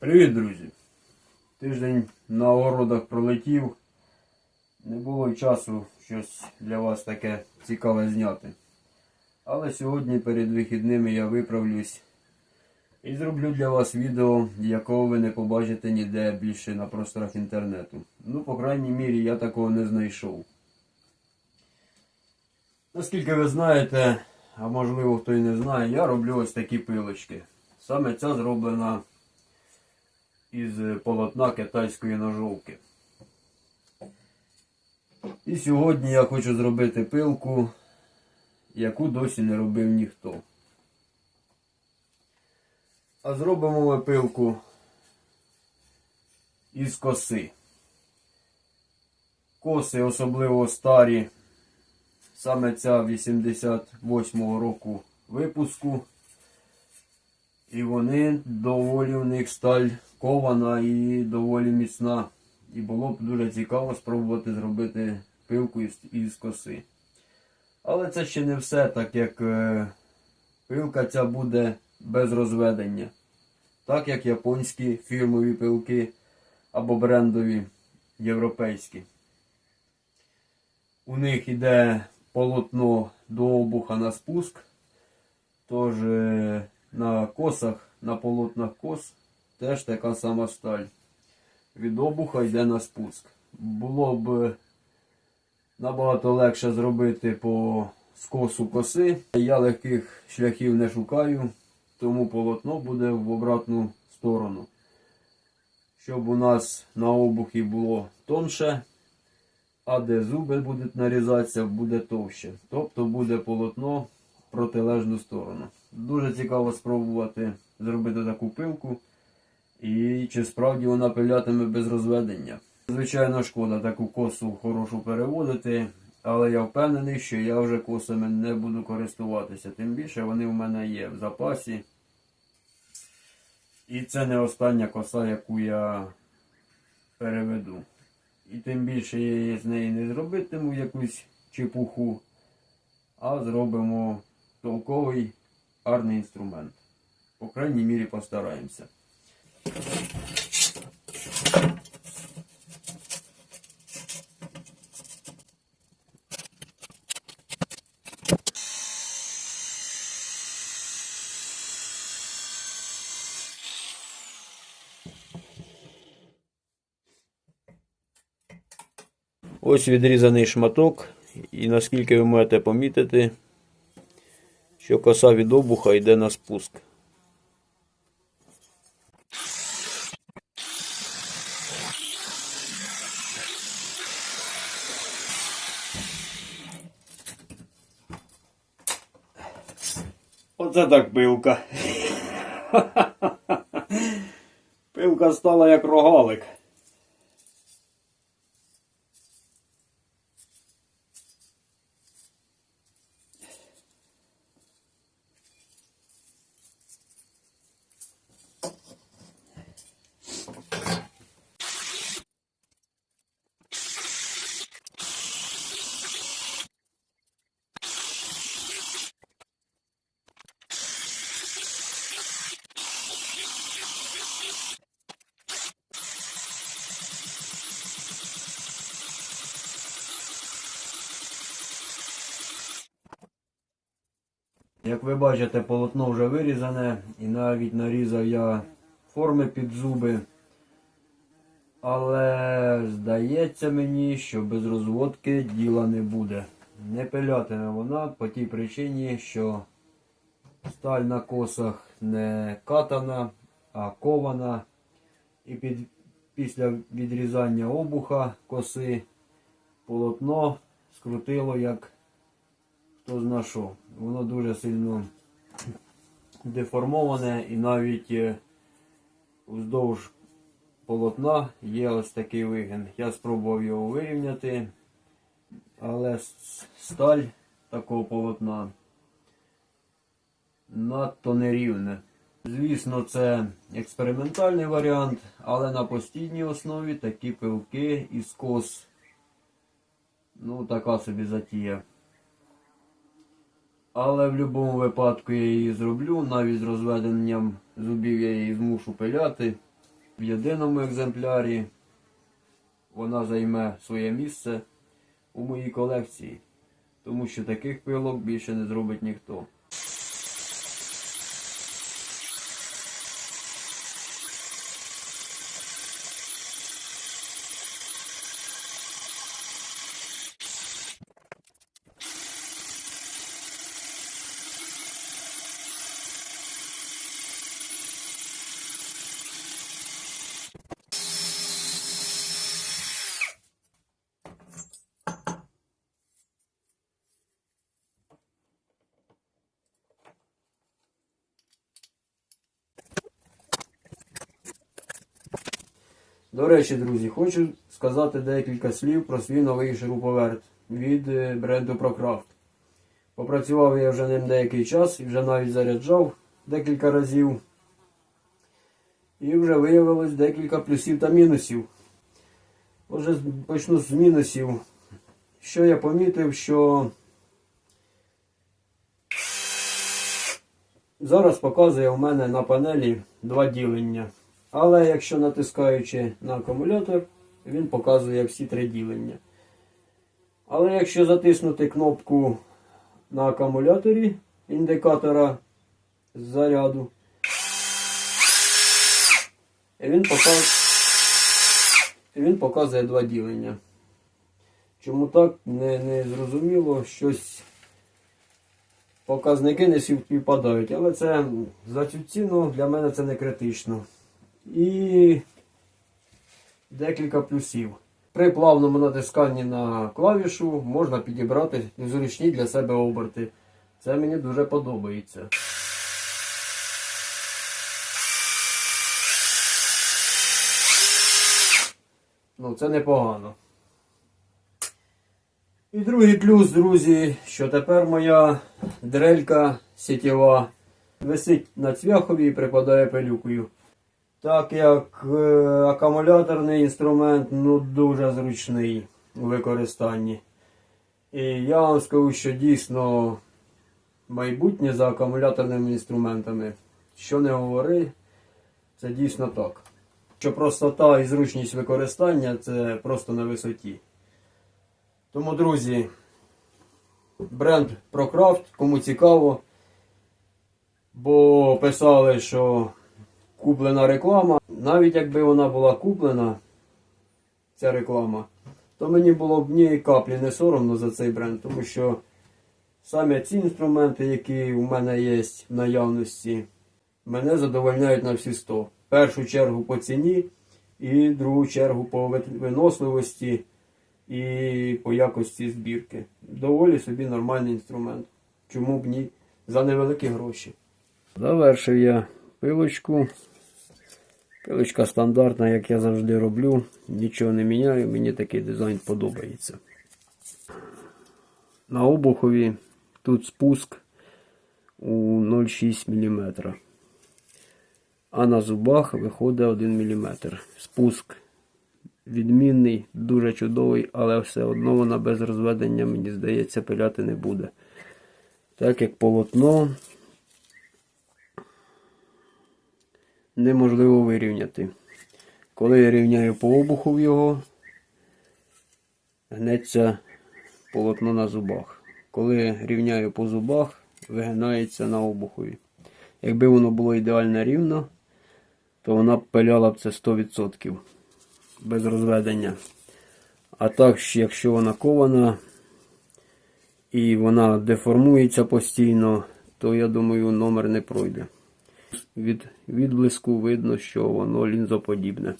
Привіт, друзі! Тиждень на огородах пролетів. Не було часу щось для вас таке цікаве зняти. Але сьогодні перед вихідними я виправлюсь і зроблю для вас відео, якого ви не побачите ніде більше на просторах інтернету. Ну, по крайній мірі, я такого не знайшов. Наскільки ви знаєте, а можливо хто і не знає, я роблю ось такі пилочки. Саме ця зроблена із полотна китайської ножовки. І сьогодні я хочу зробити пилку, яку досі не робив ніхто. А зробимо ми пилку із коси. Коси, особливо старі, саме ця 88-го року випуску. І вони доволі в них сталь кована і доволі міцна. І було б дуже цікаво спробувати зробити пилку із, коси. Але це ще не все, так як е, пилка ця буде без розведення. Так як японські фірмові пилки або брендові європейські. У них іде полотно до обуха на спуск. Тож е, на косах, на полотнах кос теж така сама сталь. Від обуха йде на спуск. Було б набагато легше зробити по скосу коси. Я легких шляхів не шукаю, тому полотно буде в обратну сторону. Щоб у нас на обухі було тонше, а де зуби будуть нарізатися, буде товще. Тобто буде полотно протилежну сторону. Дуже цікаво спробувати зробити таку пилку. І чи справді вона пилятиме без розведення. Звичайно, шкода таку косу хорошу переводити, але я впевнений, що я вже косами не буду користуватися. Тим більше вони в мене є в запасі. І це не остання коса, яку я переведу. І тим більше я з неї не зробитиму якусь чепуху, а зробимо толковий гарний інструмент. По крайній мірі постараємося. Ось відрізаний шматок, і наскільки ви можете помітити, що коса від обуха йде на спуск. Оце так пилка. Пилка стала як рогалик. Як ви бачите, полотно вже вирізане і навіть нарізав я форми під зуби. Але здається мені, що без розводки діла не буде. Не пилятиме вона по тій причині, що сталь на косах не катана, а кована. І під, після відрізання обуха коси полотно скрутило як хто зна. Воно дуже сильно деформоване і навіть е, вздовж полотна є ось такий вигин. Я спробував його вирівняти, але сталь такого полотна надто нерівне. Звісно, це експериментальний варіант, але на постійній основі такі пилки із кос. Ну, така собі затія. Але в будь-якому випадку я її зроблю, навіть з розведенням зубів я її змушу пиляти. В єдиному екземплярі вона займе своє місце у моїй колекції, тому що таких пилок більше не зробить ніхто. До речі, друзі, хочу сказати декілька слів про свій новий шуруповерт від е, бренду ProCraft. Попрацював я вже ним деякий час і вже навіть заряджав декілька разів. І вже виявилось декілька плюсів та мінусів. Отже, почну з мінусів. Що я помітив, що зараз показує у мене на панелі два ділення. Але якщо натискаючи на акумулятор, він показує всі три ділення. Але якщо затиснути кнопку на акумуляторі індикатора заряду, він показує, він показує два ділення. Чому так, не, не зрозуміло, щось показники не співпадають, але це за цю ціну для мене це не критично. І декілька плюсів. При плавному натисканні на клавішу можна підібрати незручні для себе оберти. Це мені дуже подобається. Ну, це непогано. І другий плюс, друзі, що тепер моя дрелька сітєва висить на цвяхові і припадає пилюкою. Так як е, акумуляторний інструмент ну, дуже зручний у використанні. І я вам скажу, що дійсно майбутнє за акумуляторними інструментами. Що не говори, це дійсно так. Що простота і зручність використання це просто на висоті. Тому, друзі, бренд ProCraft, кому цікаво, бо писали, що куплена реклама. Навіть якби вона була куплена, ця реклама, то мені було б ні каплі не соромно за цей бренд, тому що саме ці інструменти, які у мене є в наявності, мене задовольняють на всі 100. В першу чергу по ціні і другу чергу по виносливості і по якості збірки. Доволі собі нормальний інструмент. Чому б ні? За невеликі гроші. Завершив я пилочку. Пилочка стандартна, як я завжди роблю. Нічого не міняю, мені такий дизайн подобається. На обухові тут спуск у 0,6 мм. А на зубах виходить 1 мм. Спуск відмінний, дуже чудовий, але все одно вона без розведення, мені здається, пиляти не буде. Так як полотно неможливо вирівняти. Коли я рівняю по обуху його, гнеться полотно на зубах. Коли рівняю по зубах, вигинається на обухові. Якби воно було ідеально рівно, то вона б пиляла б це 100% без розведення. А так, якщо вона кована і вона деформується постійно, то я думаю, номер не пройде. Від відблиску видно, що воно лінзоподібне.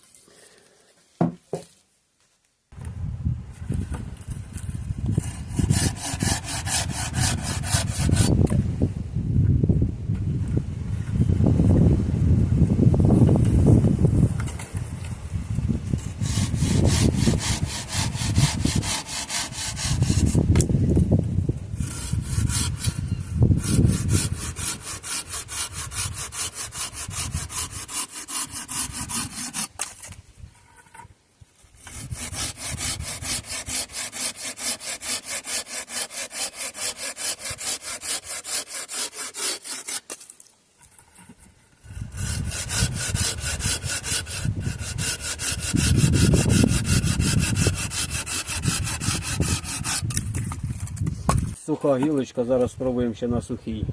Суха гілочка, зараз спробуємо ще на сухій.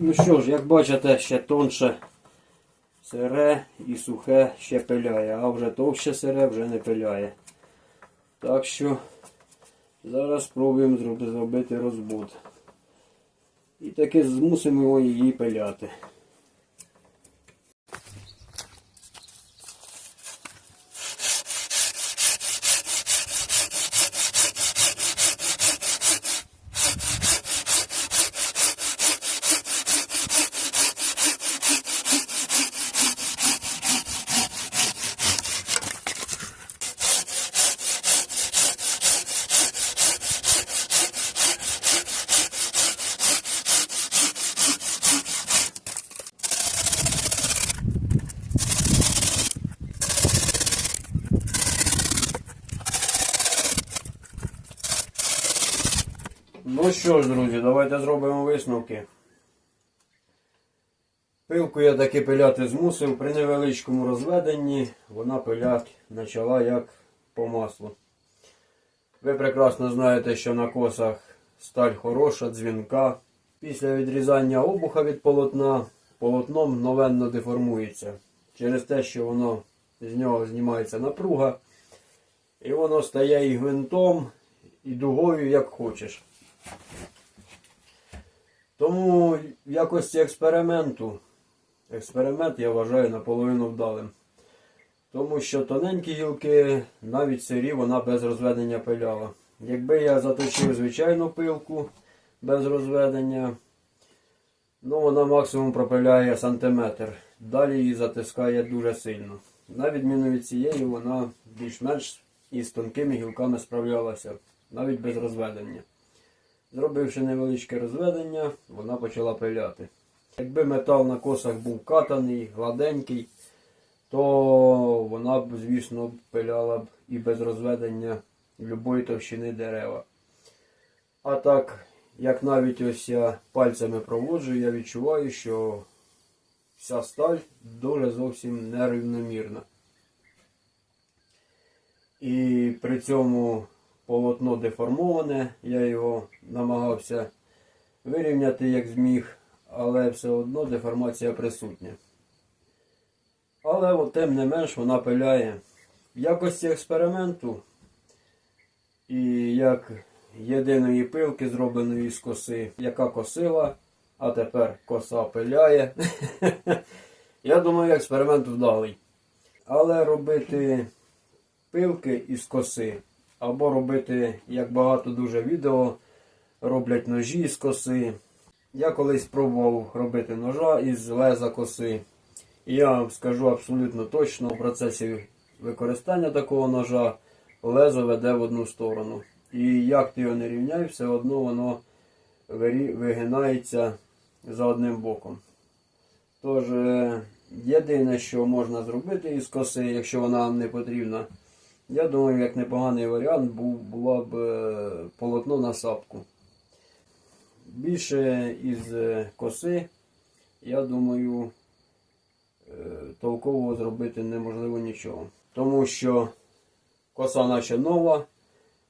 Ну що ж, як бачите, ще тонше сире і сухе ще пиляє, а вже товще сире вже не пиляє. Так що зараз спробуємо зробити розбут. І таки змусимо її пиляти. Ну що ж, друзі, давайте зробимо висновки. Пилку я таки пиляти змусив. При невеличкому розведенні вона пилять почала як по маслу. Ви прекрасно знаєте, що на косах сталь хороша, дзвінка. Після відрізання обуха від полотна полотно мгновенно деформується. Через те, що воно з нього знімається напруга. І воно стає і гвинтом, і дугою, як хочеш. Тому в якості експерименту, експеримент я вважаю наполовину вдалим. Тому що тоненькі гілки, навіть сирі, вона без розведення пиляла. Якби я заточив звичайну пилку без розведення, ну вона максимум пропиляє сантиметр. Далі її затискає дуже сильно. На відміну від цієї, вона більш-менш із тонкими гілками справлялася, навіть без розведення. Зробивши невеличке розведення, вона почала пиляти. Якби метал на косах був катаний, гладенький, то вона б, звісно, пиляла б і без розведення любої товщини дерева. А так, як навіть ось я пальцями проводжу, я відчуваю, що вся сталь дуже зовсім нерівномірна. І при цьому полотно деформоване, я його намагався вирівняти як зміг, але все одно деформація присутня. Але от, тим не менш вона пиляє в якості експерименту і як єдиної пилки, зробленої з коси, яка косила, а тепер коса пиляє. Я думаю, експеримент вдалий. Але робити пилки із коси або робити, як багато дуже відео, роблять ножі з коси. Я колись пробував робити ножа із леза коси. І я вам скажу абсолютно точно, в процесі використання такого ножа лезо веде в одну сторону. І як ти його не рівняй, все одно воно вигинається за одним боком. Тож, е, єдине, що можна зробити із коси, якщо вона вам не потрібна, я думаю, як непоганий варіант був, була б е, полотно на сапку. Більше із е, коси, я думаю, е, толково зробити неможливо нічого. Тому що коса наче нова,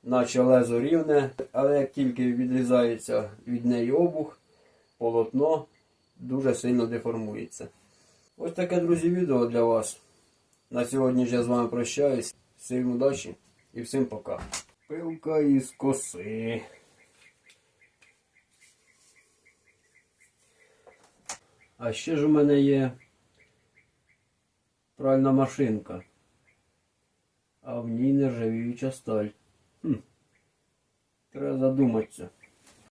наче лезо рівне, але як тільки відрізається від неї обух, полотно дуже сильно деформується. Ось таке, друзі, відео для вас. На сьогодні я з вами прощаюсь. Всім удачі і всім пока. Пилка із коси. А ще ж у мене є пральна машинка. А в ній нержавіюча сталь. Хм. Треба додуматися.